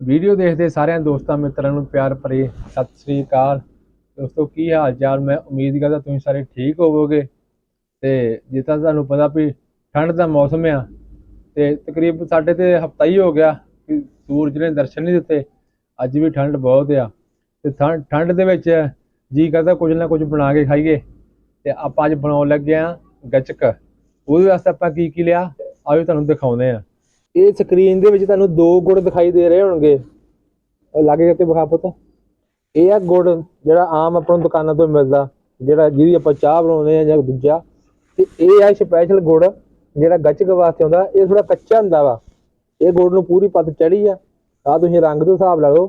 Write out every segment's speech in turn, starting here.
Video ਦੇਖਦੇ ਸਾਰਿਆਂ ਦੋਸਤਾਂ ਮਿੱਤਰਾਂ ਨੂੰ ਪਿਆਰ ਭਰੀ ਸਤਿ ਸ੍ਰੀ ਅਕਾਲ। ਦੋਸਤੋ, ਕੀ ਹਾਲ ਚਾਲ? ਮੈਂ ਉਮੀਦ ਕਰਦਾ ਤੁਸੀਂ ਸਾਰੇ ਠੀਕ ਹੋਵੋਗੇ ਤੇ ਜਿੱਦਾਂ ਤੁਹਾਨੂੰ ਪਤਾ ਵੀ ਠੰਡ ਦਾ ਮੌਸਮ ਆ ਤੇ ਤਕਰੀਬ ਸਾਡੇ ਤੇ ਹਫਤਾ ਹੀ ਹੋ ਗਿਆ ਕਿ ਸੂਰਜ ਨੇ ਦਰਸ਼ਨ ਨਹੀਂ ਦਿੱਤੇ। ਅੱਜ ਵੀ ਠੰਡ ਬਹੁਤ ਆ ਤੇ ਠੰ- ਠੰਡ ਦੇ ਵਿੱਚ ਜੀ ਕਰਦਾ ਕੁਝ ਨਾ ਕੁਝ ਬਣਾ ਕੇ ਖਾਈਏ। ਤੇ ਆਪਾਂ ਅੱਜ ਬਣਾਉਣ ਲੱਗੇ ਆ ਗੱਚਕ। ਉਹਦੇ ਵਾਸਤੇ ਆਪਾਂ ਕੀ ਕੀ ਲਿਆ? ਆਓ ਤੁਹਾਨੂੰ ਦਿਖਾਉਂਦੇ ਆ। ਇਹ ਸਕਰੀਨ ਦੇ ਵਿੱਚ ਤੁਹਾਨੂੰ ਦੋ ਗੁੜ ਦਿਖਾਈ ਦੇ ਰਹੇ ਹੋਣਗੇ। ਉਹ ਲਾਗੇ ਕਿਤੇ ਵਿਖਾ ਪੁੱਤ। ਇਹ ਆ ਗੁੜ ਜਿਹੜਾ ਆਮ ਆਪਾਂ ਨੂੰ ਦੁਕਾਨਾਂ ਤੋਂ ਮਿਲਦਾ, ਜਿਹੜਾ ਜਿਹਦੀ ਆਪਾਂ ਚਾਹ ਬਣਾਉਂਦੇ ਆ ਜਾਂ ਦੂਜਾ। ਤੇ ਇਹ ਆ ਸਪੈਸ਼ਲ ਗੁੜ ਜਿਹੜਾ ਗੱਚਕ ਵਾਸਤੇ ਆਉਂਦਾ, ਇਹ ਥੋੜਾ ਕੱਚਾ ਹੁੰਦਾ ਵਾ। ਇਹ ਗੁੜ ਨੂੰ ਪੂਰੀ ਪੱਤ ਚੜੀ ਆ। ਆ ਤੁਸੀਂ ਰੰਗ ਦੇ ਹਿਸਾਬ ਲਾ ਲਓ।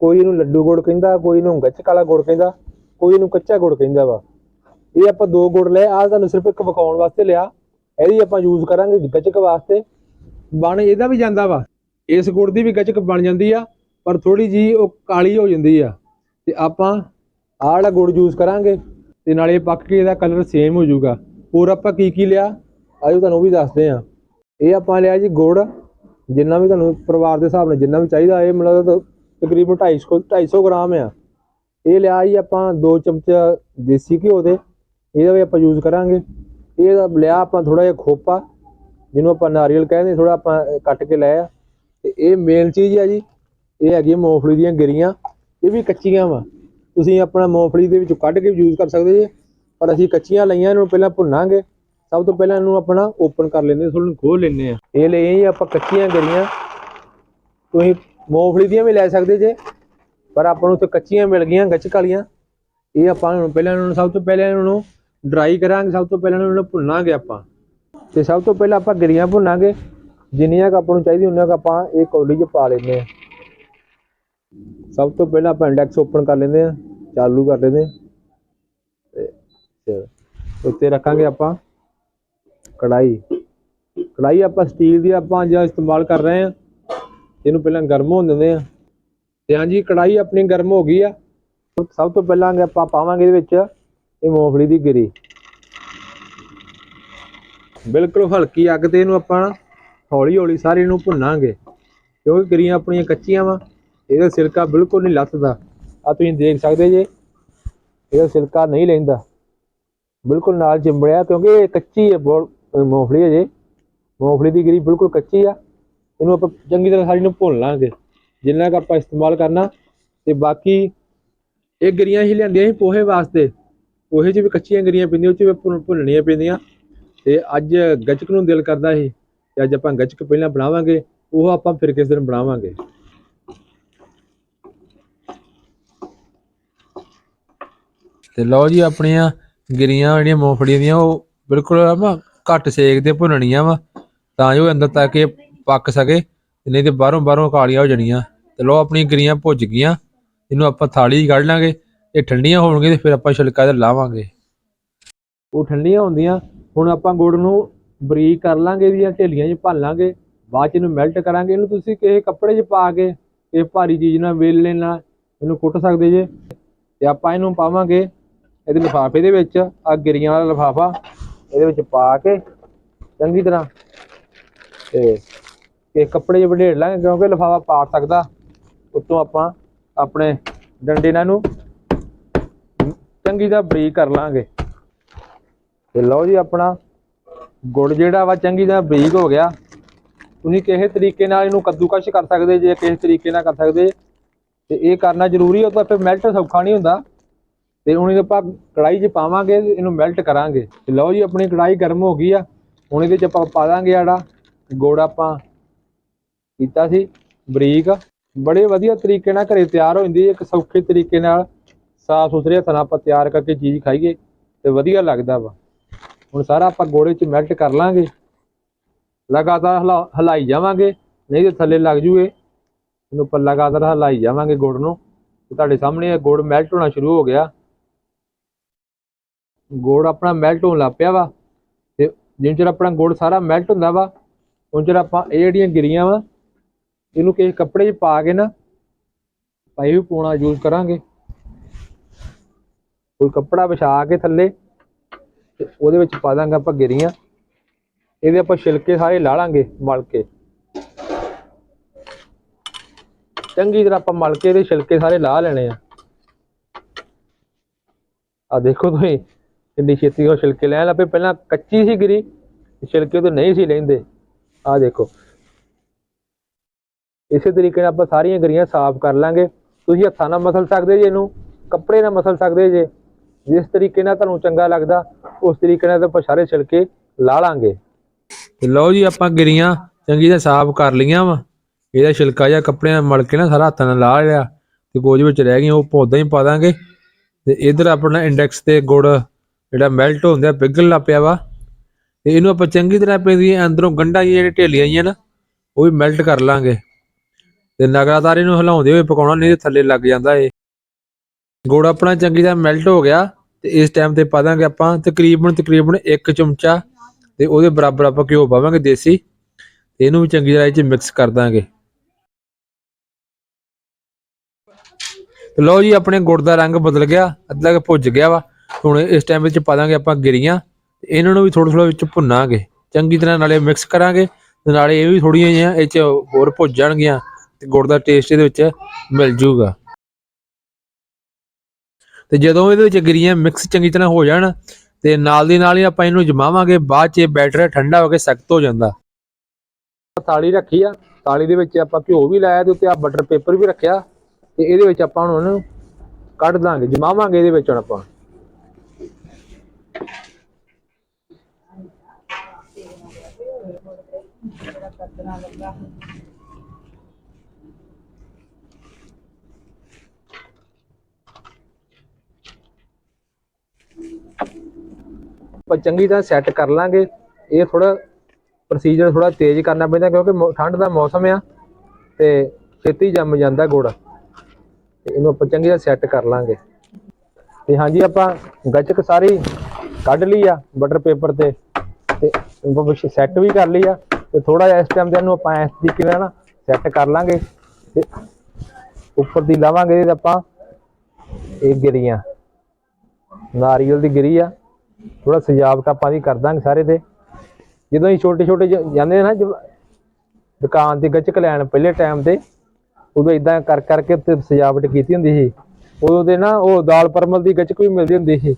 ਕੋਈ ਇਹਨੂੰ ਲੱਡੂ ਗੁੜ ਕਹਿੰਦਾ, ਕੋਈ ਇਹਨੂੰ ਗੱਚਕ ਵਾਲਾ ਗੁੜ ਕਹਿੰਦਾ, ਕੋਈ ਇਹਨੂੰ ਕੱਚਾ ਗੁੜ ਕਹਿੰਦਾ ਵਾ। ਇਹ ਆਪਾਂ ਦੋ ਗੁੜ ਲਏ ਆ ਤੁਹਾਨੂੰ ਸਿਰਫ ਇੱਕ ਵਿਖਾਉਣ ਵਾਸਤੇ ਲਿਆ। ਇਹਦੀ ਆਪਾਂ ਯੂਜ਼ ਕਰਾਂਗੇ ਗੱਚਕ ਵਾਸਤੇ। ਬਣ ਇਹਦਾ ਵੀ ਜਾਂਦਾ ਵਾ। ਇਸ ਗੁੜ ਦੀ ਵੀ ਗੱਚਕ ਬਣ ਜਾਂਦੀ ਆ, ਪਰ ਥੋੜੀ ਜੀ ਉਹ ਕਾਲੀ ਹੋ ਜਾਂਦੀ ਆ। ਤੇ ਆਪਾਂ ਆਹ ਵਾਲਾ ਗੁੜ ਯੂਜ਼ ਕਰਾਂਗੇ ਤੇ ਨਾਲੇ ਪੱਕ ਕੇ ਇਹਦਾ ਕਲਰ ਸੇਮ ਹੋ ਜਾਊਗਾ। ਹੋਰ ਆਪਾਂ ਕੀ ਕੀ ਲਿਆ ਆਜੋ ਤੁਹਾਨੂੰ ਉਹ ਵੀ ਦੱਸਦੇ ਆ। ਇਹ ਆਪਾਂ ਲਿਆ ਜੀ ਗੁੜ, ਜਿੰਨਾ ਵੀ ਤੁਹਾਨੂੰ ਪਰਿਵਾਰ ਦੇ ਹਿਸਾਬ ਨਾਲ ਜਿੰਨਾ ਵੀ ਚਾਹੀਦਾ, ਇਹ ਮਤਲਬ ਤਕਰੀਬਨ 250 250 ਗ੍ਰਾਮ ਆ। ਇਹ ਲਿਆ ਜੀ ਆਪਾਂ 2 ਚਮਚ ਦੇਸੀ ਘਿਓ ਦੇ, ਇਹਦਾ ਵੀ ਆਪਾਂ ਯੂਜ਼ ਕਰਾਂਗੇ। ਇਹਦਾ ਲਿਆ ਆਪਾਂ ਥੋੜਾ ਜਿਹਾ ਖੋਪਾ ਜਿਹਨੂੰ ਆਪਾਂ ਨਾਰੀਅਲ ਕਹਿੰਦੇ ਥੋੜਾ ਆਪਾਂ ਕੱਟ ਕੇ ਲਿਆ ਤੇ ਇਹ ਮੇਨ ਚੀਜ਼ ਆ ਜੀ, ਇਹ ਹੈਗੀ ਮੂੰਗਫਲੀ ਦੀਆਂ ਗਿਰੀਆਂ, ਇਹ ਵੀ ਕੱਚੀਆਂ ਵਾ। ਤੁਸੀਂ ਆਪਣਾ ਮੂੰਗਫਲੀ ਦੇ ਵਿੱਚੋਂ ਕੱਢ ਕੇ ਯੂਜ਼ ਕਰ ਸਕਦੇ ਜੇ, ਪਰ ਅਸੀਂ ਕੱਚੀਆਂ ਲਈਆਂ, ਇਹਨੂੰ ਪਹਿਲਾਂ ਭੁੰਨਾਂਗੇ। ਸਭ ਤੋਂ ਪਹਿਲਾਂ ਇਹਨੂੰ ਆਪਣਾ ਓਪਨ ਕਰ ਲੈਂਦੇ ਥੋੜਾ ਨੂੰ ਖੋਲ ਲੈਂਦੇ ਆ। ਇਹ ਲਏ ਜੀ ਆਪਾਂ ਕੱਚੀਆਂ ਗਿਰੀਆਂ। ਤੁਸੀਂ ਮੂੰਗਫਲੀ ਦੀਆਂ ਵੀ ਲੈ ਸਕਦੇ ਜੇ, ਪਰ ਆਪਾਂ ਨੂੰ ਉੱਥੇ ਕੱਚੀਆਂ ਮਿਲ ਗਈਆਂ, ਗੱਚਕ ਵਾਲੀਆਂ। ਇਹ ਆਪਾਂ ਹੁਣ ਪਹਿਲਾਂ ਇਹਨਾਂ ਨੂੰ ਸਭ ਤੋਂ ਪਹਿਲਾਂ ਇਹਨਾਂ ਨੂੰ ਡਰਾਈ ਕਰਾਂਗੇ, ਸਭ ਤੋਂ ਪਹਿਲਾਂ ਇਹਨਾਂ ਨੂੰ ਭੁੰਨਾਂਗੇ ਆਪਾਂ। ਤੇ ਸਭ ਤੋਂ ਪਹਿਲਾਂ ਆਪਾਂ ਗਿਰੀਆਂ ਭੁੰਨਾਂਗੇ। ਜਿੰਨੀਆਂ ਕੁ ਆਪਾਂ ਨੂੰ ਚਾਹੀਦੀ ਉਹਨਾਂ ਕੁ ਆਪਾਂ ਇਹ ਕੌਲੀ 'ਚ ਪਾ ਲੈਂਦੇ ਆ ਸਭ ਤੋਂ ਪਹਿਲਾਂ ਆਪਾਂ ਇੰਡੈਕਸ ਓਪਨ ਕਰ ਲੈਂਦੇ ਆ ਚਾਲੂ ਕਰ ਲੈਂਦੇ ਆ ਤੇ ਤੇ ਉੱਤੇ ਰੱਖਾਂਗੇ ਆਪਾਂ ਕੜਾਈ। ਕੜਾਈ ਆਪਾਂ ਸਟੀਲ ਦੀ ਆਪਾਂ ਜਿਹੜਾ ਇਸਤੇਮਾਲ ਕਰ ਰਹੇ ਆ ਇਹਨੂੰ ਪਹਿਲਾਂ ਗਰਮ ਹੋਣ ਦਿੰਦੇ ਆ ਤੇ ਹਾਂਜੀ, ਕੜਾਈ ਆਪਣੀ ਗਰਮ ਹੋ ਗਈ ਆ। ਸਭ ਤੋਂ ਪਹਿਲਾਂ ਆਪਾਂ ਪਾਵਾਂਗੇ ਇਹਦੇ ਵਿੱਚ ਇਹ ਮੂੰਗਫਲੀ ਦੀ ਗਿਰੀ। ਬਿਲਕੁਲ ਹਲਕੀ ਅੱਗ ਤੇ ਇਹਨੂੰ ਆਪਾਂ ਹੌਲੀ ਹੌਲੀ ਸਾਰੇ ਨੂੰ ਭੁੰਨਾਂਗੇ। ਕਿਉਂਕਿ ਗਿਰੀਆਂ ਆਪਣੀਆਂ ਕੱਚੀਆਂ ਵਾ, ਇਹਦਾ ਸਿਲਕਾ ਬਿਲਕੁਲ ਨਹੀਂ ਲੱਥਦਾ। ਆ ਤੁਸੀਂ ਦੇਖ ਸਕਦੇ ਜੇ, ਇਹਦਾ ਸਿਲਕਾ ਨਹੀਂ ਲੈਂਦਾ। ਬਿਲਕੁਲ ਨਾਲ ਚਿੰਬੜਿਆ ਕਿਉਂਕਿ ਇਹ ਕੱਚੀ ਹੈ, ਬਹੁਤ ਮੂੰਗਫਲੀ ਹੈ ਜੇ। ਮੂੰਗਫਲੀ ਦੀ ਗਿਰੀ ਬਿਲਕੁਲ ਕੱਚੀ ਆ। ਇਹਨੂੰ ਆਪਾਂ ਚੰਗੀ ਤਰ੍ਹਾਂ ਸਾਰੀ ਨੂੰ ਭੁੰਨ ਲਾਂਗੇ। ਜਿੰਨਾ ਕੁ ਆਪਾਂ ਇਸਤੇਮਾਲ ਕਰਨਾ, ਤੇ ਬਾਕੀ ਇਹ ਗਰੀਆਂ ਹੀ ਲਿਆਂਦੀਆਂ ਸੀ ਪੋਹੇ ਵਾਸਤੇ। ਪੋਹੇ 'ਚ ਵੀ ਕੱਚੀਆਂ ਗਰੀਆਂ ਪੈਂਦੀਆਂ, ਉਹ 'ਚ ਵੀ ਭੁੰਨ- ਭੁੰਨਣੀਆਂ ਪੈਂਦੀਆਂ। ਤੇ ਅੱਜ ਗੱਚਕ ਨੂੰ ਦਿਲ ਕਰਦਾ ਸੀ ਤੇ ਅੱਜ ਆਪਾਂ ਗੱਚਕ ਪਹਿਲਾਂ ਬਣਾਵਾਂਗੇ ਉਹ ਆਪਾਂ ਫਿਰ ਕਿਸ ਦਿਨ ਬਣਾਵਾਂਗੇ। ਤੇ ਲਓ ਜੀ ਆਪਣੀਆਂ ਗਿਰੀਆਂ ਜਿਹੜੀਆਂ ਮੂੰਗਫਲੀ ਦੀਆਂ ਉਹ ਬਿਲਕੁਲ ਆਪਾਂ ਘੱਟ ਸੇਕ ਤੇ ਭੁੰਨਣੀਆਂ ਵਾ ਤਾਂ ਜੋ ਅੰਦਰ ਤੱਕ ਇਹ ਪੱਕ ਸਕੇ ਨਹੀਂ ਤੇ ਬਾਹਰੋਂ ਬਾਹਰੋਂ ਕਾਲੀਆਂ ਹੋ ਜਾਣੀਆਂ। ਤੇ ਲਓ ਆਪਣੀਆਂ ਗਿਰੀਆਂ ਭੁੱਜ ਗਈਆਂ ਇਹਨੂੰ ਆਪਾਂ ਥਾਲੀ 'ਚ ਕੱਢ ਲਾਂਗੇ ਇਹ ਠੰਡੀਆਂ ਹੋਣਗੀਆਂ ਤੇ ਫਿਰ ਆਪਾਂ ਛਿਲਕਾ ਤੇ ਲਾਵਾਂਗੇ। ਉਹ ਠੰਡੀਆਂ ਹੁੰਦੀਆਂ ਹੁਣ ਆਪਾਂ ਗੁੜ ਨੂੰ ਬਰੀਕ ਕਰ ਲਾਂਗੇ ਇਹਦੀਆਂ ਢੇਲੀਆਂ 'ਚ ਭੰਨ ਲਾਂਗੇ, ਬਾਅਦ 'ਚ ਇਹਨੂੰ ਮੈਲਟ ਕਰਾਂਗੇ, ਇਹਨੂੰ ਤੁਸੀਂ ਕਿਸੇ ਕੱਪੜੇ 'ਚ ਪਾ ਕੇ ਇਹ ਭਾਰੀ ਚੀਜ਼ ਨਾਲ ਵੇਲਣੇ ਨਾਲ ਇਹਨੂੰ ਕੁੱਟ ਸਕਦੇ ਜੇ। ਤੇ ਆਪਾਂ ਇਹਨੂੰ ਪਾਵਾਂਗੇ ਇਹਦੇ ਲਿਫਾਫੇ ਦੇ ਵਿੱਚ ਆ ਗਿਰੀਆਂ ਵਾਲਾ ਲਿਫਾਫਾ, ਇਹਦੇ ਵਿੱਚ ਪਾ ਕੇ ਚੰਗੀ ਤਰ੍ਹਾਂ ਤੇ ਇਹ ਕੱਪੜੇ 'ਚ ਵਡੇੜ ਲਾਂਗੇ, ਕਿਉਂਕਿ ਲਿਫਾਫਾ ਪਾੜ ਸਕਦਾ। ਉੱਤੋਂ ਆਪਾਂ ਆਪਣੇ ਡੰਡੇ ਨਾਲ ਇਹਨੂੰ ਚੰਗੀ ਤਰ੍ਹਾਂ ਬਰੀਕ ਕਰ ਲਾਂਗੇ। ਤੇ ਲਓ ਜੀ ਆਪਣਾ ਗੁੜ ਜਿਹੜਾ ਵਾ ਚੰਗੀ ਤਰ੍ਹਾਂ ਬਰੀਕ ਹੋ ਗਿਆ। ਤੁਸੀਂ ਕਿਸੇ ਤਰੀਕੇ ਨਾਲ ਇਹਨੂੰ ਕੱਦੂਕਸ਼ ਕਰ ਸਕਦੇ ਜੇ ਕਿਸੇ ਤਰੀਕੇ ਨਾਲ ਕਰ ਸਕਦੇ। ਤੇ ਇਹ ਕਰਨਾ ਜ਼ਰੂਰੀ ਉਹ ਤਾਂ ਫਿਰ ਮੈਲਟ ਸੌਖਾ ਨਹੀਂ ਹੁੰਦਾ। ਤੇ ਹੁਣ ਇਹ ਆਪਾਂ ਕੜਾਈ 'ਚ ਪਾਵਾਂਗੇ ਇਹਨੂੰ ਮੈਲਟ ਕਰਾਂਗੇ। ਤੇ ਲਓ ਜੀ ਆਪਣੀ ਕੜਾਈ ਗਰਮ ਹੋ ਗਈ ਆ। ਹੁਣ ਇਹਦੇ 'ਚ ਆਪਾਂ ਪਾ ਦਾਂਗੇ ਜਿਹੜਾ ਗੁੜ ਆਪਾਂ ਕੀਤਾ ਸੀ ਬਰੀਕ। ਬੜੇ ਵਧੀਆ ਤਰੀਕੇ ਨਾਲ ਘਰੇ ਤਿਆਰ ਹੋ ਜਾਂਦੀ ਹੈ ਇੱਕ ਸੌਖੇ ਤਰੀਕੇ ਨਾਲ ਸਾਫ਼ ਸੁਥਰੇ ਹੱਥਾਂ ਨਾਲ ਆਪਾਂ ਤਿਆਰ ਕਰਕੇ ਚੀਜ਼ ਖਾਈਏ ਤੇ ਵਧੀਆ ਲੱਗਦਾ ਵਾ। ਹੁਣ ਸਾਰਾ ਆਪਾਂ ਗੋੜੇ 'ਚ ਮੈਲਟ ਕਰ ਲਾਂਗੇ। ਲਗਾਤਾਰ ਹਿਲਾ- ਹਿਲਾਈ ਜਾਵਾਂਗੇ, ਨਹੀਂ ਤੇ ਥੱਲੇ ਲੱਗ ਜੂਗੇ ਇਹਨੂੰ ਆਪਾਂ ਲਗਾਤਾਰ ਹਿਲਾਈ ਜਾਵਾਂਗੇ ਗੁੜ ਨੂੰ। ਤੁਹਾਡੇ ਸਾਹਮਣੇ ਇਹ ਗੁੜ ਮੈਲਟ ਹੋਣਾ ਸ਼ੁਰੂ ਹੋ ਗਿਆ। ਗੁੜ ਆਪਣਾ ਮੈਲਟ ਹੋਣ ਲੱਗ ਪਿਆ ਵਾ। ਤੇ ਜਿੰਨ ਚਿਰ ਆਪਣਾ ਗੁੜ ਸਾਰਾ ਮੈਲਟ ਹੁੰਦਾ ਵਾ, ਉਨ ਚਿਰ ਆਪਾਂ ਇਹ ਜਿਹੜੀਆਂ ਗਿਰੀਆਂ ਵਾ, ਇਹਨੂੰ ਕਿਸੇ ਕੱਪੜੇ 'ਚ ਪਾ ਕੇ ਨਾ ਪਾਈ ਵੀ ਪੋਣਾ ਯੂਜ਼ ਕਰਾਂਗੇ। ਕੋਈ ਕੱਪੜਾ ਵਿਛਾ ਕੇ ਥੱਲੇ ਤੇ ਉਹਦੇ ਵਿੱਚ ਪਾ ਦਾਂਗੇ ਆਪਾਂ ਗਿਰੀਆਂ। ਇਹਦੇ ਆਪਾਂ ਛਿਲਕੇ ਸਾਰੇ ਲਾ ਲਾਂਗੇ ਮਲ ਕੇ ਚੰਗੀ ਤਰ੍ਹਾਂ ਆਪਾਂ ਮਲ ਕੇ ਇਹਦੇ ਛਿਲਕੇ ਸਾਰੇ ਲਾ ਲੈਣੇ ਆ। ਆ ਦੇਖੋ ਤੁਸੀਂ, ਕਿੰਨੀ ਛੇਤੀ ਉਹ ਛਿਲਕੇ ਲੈਣ ਲੱਪੇ ਪਹਿਲਾਂ ਕੱਚੀ ਸੀ ਗਿਰੀ, ਛਿਲਕੇ ਤੋਂ ਨਹੀਂ ਸੀ ਲੈਂਦੇ। ਆ ਦੇਖੋ। ਇਸੇ ਤਰੀਕੇ ਨਾਲ ਆਪਾਂ ਸਾਰੀਆਂ ਗਰੀਆਂ ਸਾਫ਼ ਕਰ ਲਾਂਗੇ। ਤੁਸੀਂ ਹੱਥਾਂ ਨਾਲ ਮਸਲ ਸਕਦੇ ਜੇ ਇਹਨੂੰ, ਕੱਪੜੇ ਨਾਲ ਮਸਲ ਸਕਦੇ ਜੇ। ਜਿਸ ਤਰੀਕੇ ਨਾਲ ਤੁਹਾਨੂੰ ਚੰਗਾ ਲੱਗਦਾ, ਉਸ ਤਰੀਕੇ ਨਾਲ ਆਪਾਂ ਸਾਰੇ ਛਿਲਕੇ ਲਾ ਲਾਂਗੇ। ਤੇ ਲਓ ਜੀ, ਆਪਾਂ ਗਿਰੀਆਂ ਚੰਗੀ ਤਰ੍ਹਾਂ ਸਾਫ਼ ਕਰ ਲਈਆਂ ਵਾ। ਇਹਦਾ ਛਿਲਕਾ ਜਿਹਾ ਕੱਪੜਿਆਂ ਨਾਲ ਮਲ ਕੇ ਨਾ ਸਾਰਾ ਹੱਥਾਂ ਨਾਲ ਲਾ ਲਿਆ। ਤੇ ਗੋਜ ਵਿੱਚ ਰਹਿ ਗਈਆਂ, ਉਹ ਪੌਦਾ ਹੀ ਪਾ ਦਾਂਗੇ। ਤੇ ਇਧਰ ਆਪਣਾ ਇੰਡੈਕਸ ਤੇ ਗੁੜ, ਜਿਹੜਾ ਮੈਲਟ ਹੁੰਦਾ ਪਿਘਲ ਲੱਗ ਪਿਆ ਵਾ। ਤੇ ਇਹਨੂੰ ਆਪਾਂ ਚੰਗੀ ਤਰ੍ਹਾਂ ਪੈਦੀ ਅੰਦਰੋਂ ਗੰਢਾਂ ਜਿਹੀਆਂ ਜਿਹੜੇ ਢੇਲੀਆਂ ਆਈਆਂ ਨਾ, ਉਹ ਵੀ ਮੈਲਟ ਕਰ ਲਾਂਗੇ। ਤੇ ਲਗਾਤਾਰ ਇਹਨੂੰ ਹਿਲਾਉਂਦੇ ਹੋਏ ਪਕਾਉਣਾ, ਨਹੀਂ ਤੇ ਥੱਲੇ ਲੱਗ ਜਾਂਦਾ ਏ ਗੁੜ ਆਪਣਾ ਚੰਗੀ ਤਰ੍ਹਾਂ ਮੈਲਟ ਹੋ ਗਿਆ ਤੇ ਇਸ ਟਾਈਮ ਤੇ ਪਾ ਦਾਂਗੇ ਆਪਾਂ ਤਕਰੀਬਨ ਤਕਰੀਬਨ 1 ਚਮਚਾ ਤੇ ਉਹਦੇ ਬਰਾਬਰ ਆਪਾਂ ਘਿਓ ਪਾਵਾਂਗੇ ਦੇਸੀ ਤੇ ਇਹਨੂੰ ਵੀ ਚੰਗੀ ਤਰ੍ਹਾਂ ਇਹ ਚ ਮਿਕਸ ਕਰ ਦਾਂਗੇ। ਲਓ ਜੀ, ਆਪਣੇ ਗੁੜ ਦਾ ਰੰਗ ਬਦਲ ਗਿਆ, ਅੱਧਾ ਕੁ ਭੁੱਜ ਗਿਆ ਵਾ। ਹੁਣ ਇਸ ਟਾਈਮ ਵਿੱਚ ਪਾ ਦਾਂਗੇ ਆਪਾਂ ਗਿਰੀਆਂ ਤੇ ਇਹਨਾਂ ਨੂੰ ਵੀ ਥੋੜਾ ਥੋੜਾ ਵਿੱਚ ਭੁੰਨਾਂਗੇ। ਚੰਗੀ ਤਰ੍ਹਾਂ ਨਾਲੇ ਮਿਕਸ ਕਰਾਂਗੇ ਤੇ ਨਾਲੇ ਇਹ ਵੀ ਥੋੜੀਆਂ ਜਿਹੀਆਂ ਇਹ ਚ ਹੋਰ ਭੁੱਜ ਜਾਣਗੀਆਂ ਤੇ ਗੁੜ ਦਾ ਟੇਸਟ ਇਹਦੇ ਵਿੱਚ ਮਿਲ ਜੂਗਾ। ਤੇ ਜਦੋਂ ਇਹਦੇ ਵਿੱਚ ਗਿਰੀਆਂ ਮਿਕਸ ਚੰਗੀ ਤਰ੍ਹਾਂ ਹੋ ਜਾਣ ਤੇ ਨਾਲ ਦੀ ਨਾਲ ਹੀ ਆਪਾਂ ਇਹਨੂੰ ਜਮਾਵਾਂਗੇ, ਬਾਅਦ ਚ ਇਹ ਬੈਟਰ ਠੰਡਾ ਹੋ ਕੇ ਸਖਤ ਹੋ ਜਾਂਦਾ। ਥਾਲੀ ਰੱਖੀ ਆ ਥਾਲੀ ਦੇ ਵਿੱਚ ਆਪਾਂ ਘਿਓ ਵੀ ਲਾਇਆ ਤੇ ਉੱਤੇ ਆ ਬਟਰ ਪੇਪਰ ਵੀ ਰੱਖਿਆ ਤੇ ਇਹਦੇ ਵਿੱਚ ਆਪਾਂ ਹੁਣ ਉਹਨੂੰ ਕੱਢ ਦਾਂਗੇ, ਜਮਾਵਾਂਗੇ ਇਹਦੇ ਵਿੱਚ ਹੁਣ ਆਪਾਂ। ਆਪਾਂ ਚੰਗੀ ਤਰ੍ਹਾਂ ਸੈੱਟ ਕਰ ਲਾਂਗੇ। ਇਹ ਥੋੜਾ ਪ੍ਰੋਸੀਜਰ ਥੋੜਾ ਤੇਜ਼ ਕਰਨਾ ਪੈਂਦਾ ਕਿਉਂਕਿ ਮੌ- ਠੰਡ ਦਾ ਮੌਸਮ ਆ ਤੇ ਛੇਤੀ ਜੰਮ ਜਾਂਦਾ ਗੁੜ। ਤੇ ਇਹਨੂੰ ਆਪਾਂ ਚੰਗੀ ਤਰ੍ਹਾਂ ਸੈੱਟ ਕਰ ਲਾਂਗੇ। ਤੇ ਹਾਂਜੀ, ਆਪਾਂ ਗੱਚਕ ਸਾਰੀ ਕੱਢ ਲਈ ਆ ਬਟਰ ਪੇਪਰ ਤੇ ਤੇ ਉਹ ਸੈੱਟ ਵੀ ਕਰ ਲਈ ਆ ਤੇ ਥੋੜਾ ਜਿਹਾ ਇਸ ਟਾਈਮ ਤੇ ਇਹਨੂੰ ਆਪਾਂ ਇਸ ਤਰੀਕੇ ਨਾਲ ਨਾ ਸੈੱਟ ਕਰ ਲਾਂਗੇ ਤੇ ਉੱਪਰ ਦੀ ਲਾਵਾਂਗੇ ਤੇ ਆਪਾਂ। ਇਹ ਗਿਰੀਆਂ। ਨਾਰੀਅਲ ਦੀ ਗਿਰੀ ਆ। ਥੋੜਾ ਸਜਾਵਟ ਆਪਾਂ ਦੀ ਕਰ ਦਾਂਗੇ ਸਾਰੇ ਤੇ ਜਦੋਂ ਅਸੀਂ ਛੋਟੇ ਛੋਟੇ ਜਾਂਦੇ ਨਾ ਦੁਕਾਨ ਤੇ ਗੱਚਕ ਲੈਣ ਪਹਿਲੇ ਟਾਈਮ ਤੇ, ਉਦੋਂ ਇਦਾਂ ਕਰ ਕਰਕੇ ਤੇ ਸਜਾਵਟ ਕੀਤੀ ਹੁੰਦੀ ਸੀ। ਉਦੋਂ ਤੇ ਨਾ ਉਹ ਦਾਲ ਪਰਮਲ ਦੀ ਗੱਚਕ ਵੀ ਮਿਲਦੀ ਹੁੰਦੀ ਸੀ।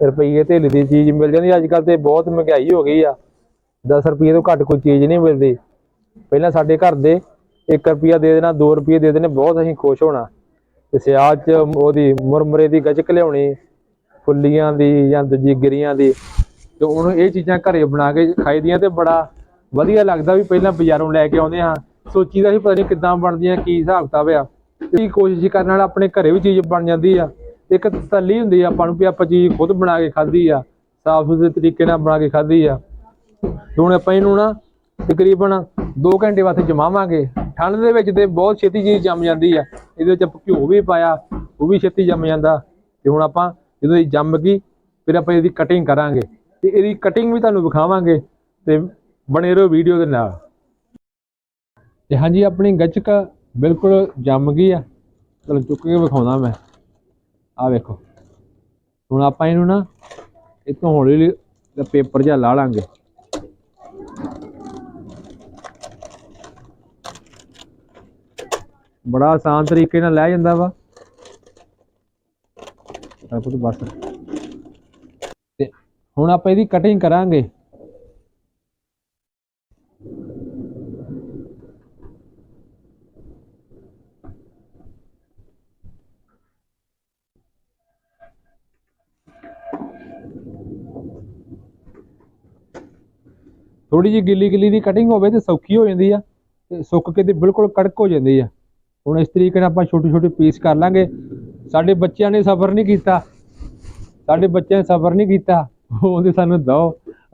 ਰੁਪਈਏ ਤੇ ਦੀ ਚੀਜ਼ ਮਿਲ ਜਾਂਦੀ ਅੱਜ ਕੱਲ ਤੇ ਬਹੁਤ ਮਹਿੰਗਾਈ ਹੋ ਗਈ ਆ। 10 ਰੁਪਏ ਤੋਂ ਘੱਟ ਕੋਈ ਚੀਜ਼ ਨਹੀਂ ਮਿਲਦੀ। ਪਹਿਲਾਂ ਸਾਡੇ ਘਰ ਦੇ 1 ਰੁਪਿਆ ਦੇ ਦੇਣਾ 2 ਰੁਪਏ ਦੇ ਦੇਣੇ, ਬਹੁਤ ਅਸੀਂ ਖੁਸ਼ ਹੋਣਾ। ਤੇ ਸਿਆਲ ਚ ਉਹਦੀ ਮੁਰਮਰੇ ਦੀ ਗੱਚਕ ਲਿਆਉਣੀ ਫੁੱਲੀਆਂ ਦੀ ਜਾਂ ਦੂਜੀ ਗਿਰੀਆਂ ਦੀ, ਤੇ ਉਹਨੂੰ ਇਹ ਚੀਜ਼ਾਂ ਘਰੇ ਬਣਾ ਕੇ ਖਾਈ ਦੀਆਂ ਤੇ ਬੜਾ ਵਧੀਆ ਲੱਗਦਾ ਵੀ ਪਹਿਲਾਂ ਬਾਜ਼ਾਰੋਂ ਲੈ ਕੇ ਆਉਂਦੇ ਹਾਂ। ਸੋਚੀਦਾ ਸੀ ਪਤਾ ਨਹੀਂ ਕਿੱਦਾਂ ਬਣਦੀਆਂ, ਕੀ ਹਿਸਾਬ ਕਿਤਾਬ ਆ। ਇਹ ਕੋਸ਼ਿਸ਼ ਕਰਨ ਨਾਲ ਆਪਣੇ ਘਰੇ ਵੀ ਚੀਜ਼ ਬਣ ਜਾਂਦੀ ਆ। ਇੱਕ ਤਸੱਲੀ ਹੁੰਦੀ ਆ ਆਪਾਂ ਨੂੰ ਵੀ ਆਪਾਂ ਚੀਜ਼ ਖੁਦ ਬਣਾ ਕੇ ਖਾਧੀ ਆ ਸਾਫ਼ ਸੁਥਰੇ ਤਰੀਕੇ ਨਾਲ ਬਣਾ ਕੇ ਖਾਧੀ ਆ। ਹੁਣ ਆਪਾਂ ਇਹਨੂੰ ਨਾ ਤਕਰੀਬਨ 2 ਘੰਟੇ ਵਾਸਤੇ ਜਮਾਵਾਂਗੇ। ਠੰਡ ਦੇ ਵਿੱਚ ਤੇ ਬਹੁਤ ਛੇਤੀ ਚੀਜ਼ ਜੰਮ ਜਾਂਦੀ ਆ। ਇਹਦੇ ਵਿੱਚ ਆਪਾਂ ਘਿਓ ਵੀ ਪਾਇਆ, ਉਹ ਵੀ ਛੇਤੀ ਜੰਮ ਜਾਂਦਾ। ਤੇ ਹੁਣ ਆਪਾਂ ਜਦੋਂ ਇਹ ਜੰਮ ਗਈ, ਫਿਰ ਆਪਾਂ ਇਹਦੀ ਕਟਿੰਗ ਕਰਾਂਗੇ ਤੇ ਇਹਦੀ ਕਟਿੰਗ ਵੀ ਤੁਹਾਨੂੰ ਵਿਖਾਵਾਂਗੇ ਤੇ ਬਣੇ ਰਹੋ ਵੀਡੀਓ ਦੇ ਨਾਲ। ਤੇ ਹਾਂਜੀ, ਆਪਣੀ ਗੱਚਕ ਬਿਲਕੁਲ ਜੰਮ ਗਈ ਆ। ਚਲੋ ਚੁੱਕ ਕੇ ਵਿਖਾਉਂਦਾ ਮੈਂ। ਆ ਵੇਖੋ। ਹੁਣ ਆਪਾਂ ਇਹਨੂੰ ਨਾ ਇਤੋਂ ਹੌਲੀ ਹੌਲੀ ਪੇਪਰ ਜਿਹਾ ਲਾ ਲਾਂਗੇ। ਬੜਾ ਆਸਾਨ ਤਰੀਕੇ ਨਾਲ ਲੈ ਜਾਂਦਾ ਵਾ। ਤਾਂ ਪੁੱਤ ਬਸ। ਤੇ ਹੁਣ ਆਪਾਂ ਇਹਦੀ ਕਟਿੰਗ ਕਰਾਂਗੇ। ਥੋੜੀ ਜਿਹੀ ਗਿੱਲੀ ਗਿੱਲੀ ਦੀ ਕਟਿੰਗ ਹੋਵੇ ਤੇ ਸੌਖੀ ਹੋ ਜਾਂਦੀ ਆ, ਤੇ ਸੁੱਕ ਕੇ ਤੇ ਬਿਲਕੁਲ ਕੜਕ ਹੋ ਜਾਂਦੀ ਆ। ਹੁਣ ਇਸ ਤਰੀਕੇ ਨਾਲ ਆਪਾਂ ਛੋਟੇ ਛੋਟੇ ਪੀਸ ਕਰ ਲਾਂਗੇ। ਸਾਡੇ ਬੱਚਿਆਂ ਨੇ ਸਫ਼ਰ ਨਹੀਂ ਕੀਤਾ। ਸਾਡੇ ਬੱਚਿਆਂ ਨੇ ਸਫ਼ਰ ਨਹੀਂ ਕੀਤਾ। ਉਹਦੇ ਸਾਨੂੰ ਦੋ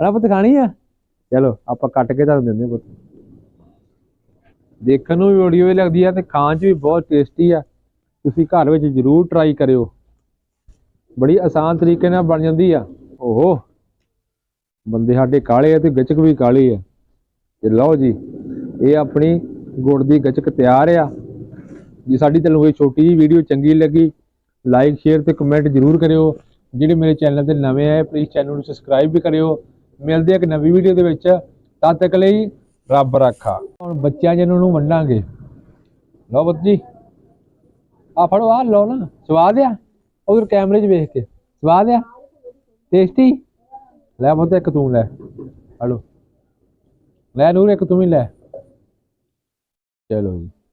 ਅੜਾ ਪੁੱਤ ਖਾਣੀ ਆ। ਚਲੋ, ਆਪਾਂ ਕੱਟ ਕੇ ਤੁਹਾਨੂੰ ਦਿੰਦੇ ਪੁੱਤ। ਦੇਖਣ ਨੂੰ ਵੀ ਬੜੀ ਵਧੀਆ ਲੱਗਦੀ ਆ ਤੇ ਖਾਣ 'ਚ ਵੀ ਬਹੁਤ ਟੇਸਟੀ ਆ। ਤੁਸੀਂ ਘਰ ਵਿੱਚ ਜ਼ਰੂਰ ਟਰਾਈ ਕਰਿਓ। ਬੜੀ ਆਸਾਨ ਤਰੀਕੇ ਨਾਲ ਬਣ ਜਾਂਦੀ ਆ। ਓਹੋ। ਬੰਦੇ ਸਾਡੇ ਕਾਲੇ ਆ ਤੇ ਗੱਚਕ ਵੀ ਕਾਲੀ ਆ। ਤੇ ਲਓ ਜੀ, ਇਹ ਆਪਣੀ ਗੁੜ ਦੀ ਗੱਚਕ ਤਿਆਰ ਆ। ਜੇ, ਸਾਡੀ ਤੁਹਾਨੂੰ ਇਹ ਛੋਟੀ ਜਿਹੀ ਵੀਡੀਓ ਚੰਗੀ ਲੱਗੀ। ਲਾਈਕ ਸ਼ੇਅਰ ਤੇ ਕਮੈਂਟ ਜ਼ਰੂਰ ਕਰਿਓ। ਜਿਹੜੇ ਮੇਰੇ ਚੈਨਲ ਤੇ ਨਵੇਂ ਆਏ ਪਲੀਜ਼ ਚੈਨਲ ਨੂੰ ਸਬਸਕ੍ਰਾਈਬ ਵੀ ਕਰਿਓ। ਮਿਲਦੇ ਇੱਕ ਨਵੀਂ ਵੀਡੀਓ ਦੇ ਵਿੱਚ। ਤਦ ਤੱਕ ਲਈ ਰੱਬ ਰੱਖਾ। ਹੁਣ ਬੱਚਿਆਂ ਜਿਹਨਾਂ ਨੂੰ ਵੰਡਾਂਗੇ। ਲਓ ਬੱਤ ਜੀ। ਆ ਫੜੋ ਆ ਲਓ ਨਾ। ਸਵਾਦ ਆ। ਉਧਰ ਕੈਮਰੇ 'ਚ ਵੇਖ ਕੇ। ਸਵਾਦ ਆ। ਟੇਸਟੀ ਲੈ ਬੋਤ ਇੱਕ ਤੂੰ ਲੈ। ਹਲੋ ਲੈ ਨੂਰ, ਇੱਕ ਤੂੰ ਵੀ ਲੈ। ਚਲੋ ਜੀ।